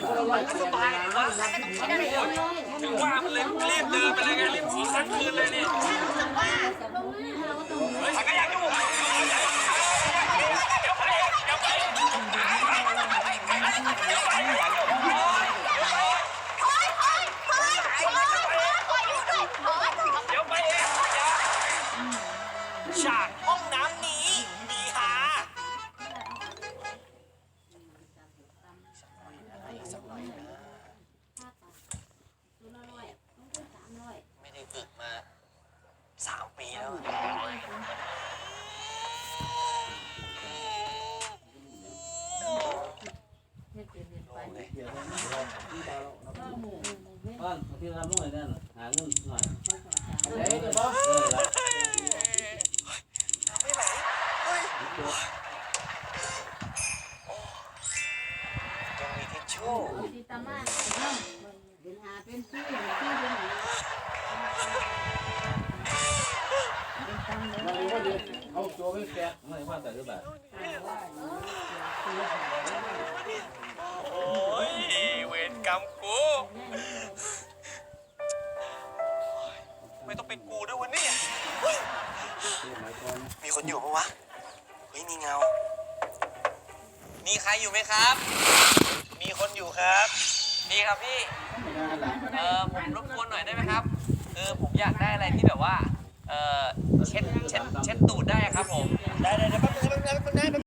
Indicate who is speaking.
Speaker 1: ถึงว่ามันเลยรีบเดินไปเลยไงรีบขอคัดคืนเลยนี่เฮ้ยฉันก็อยากอยู่เดี๋ยวไปเดี๋ยวไปเดี๋ยวไปเองฉากห้อง
Speaker 2: บ้านที่ทำหน่อยนั่นหาเงินหน่อย
Speaker 3: เฮ้ยเดี๋ยวบ่
Speaker 2: เออละ
Speaker 1: ไม่ไหวเฮ้ยยังมีทิชชู่
Speaker 4: ดีตามาเป็นหาเป็นพี่เป็นพี่เป็นหา
Speaker 3: มาเลยว่าเดี๋ยวเอาตัวไปแกะ
Speaker 2: ไม่ว่าแต่หรือเปล่า
Speaker 1: โอ้ยเว รรมกู ไม่ต้องเป็นกูด้วยวันนี้มีคนอยู่ปะวะ เฮ้ยมีเงา มีใครอยู่ไหมครับ มีคนอยู่ครับพี่ครับพี่ เออผมรบกวนหน่อยได้ไหมครับเออผมอยากได้อะไรที่แบบว่า เออเช็ดเช็ดเช็ดตูดได้ครับผม ได้ได้ได้แป๊บนึงแป๊บนึงแป๊บนึง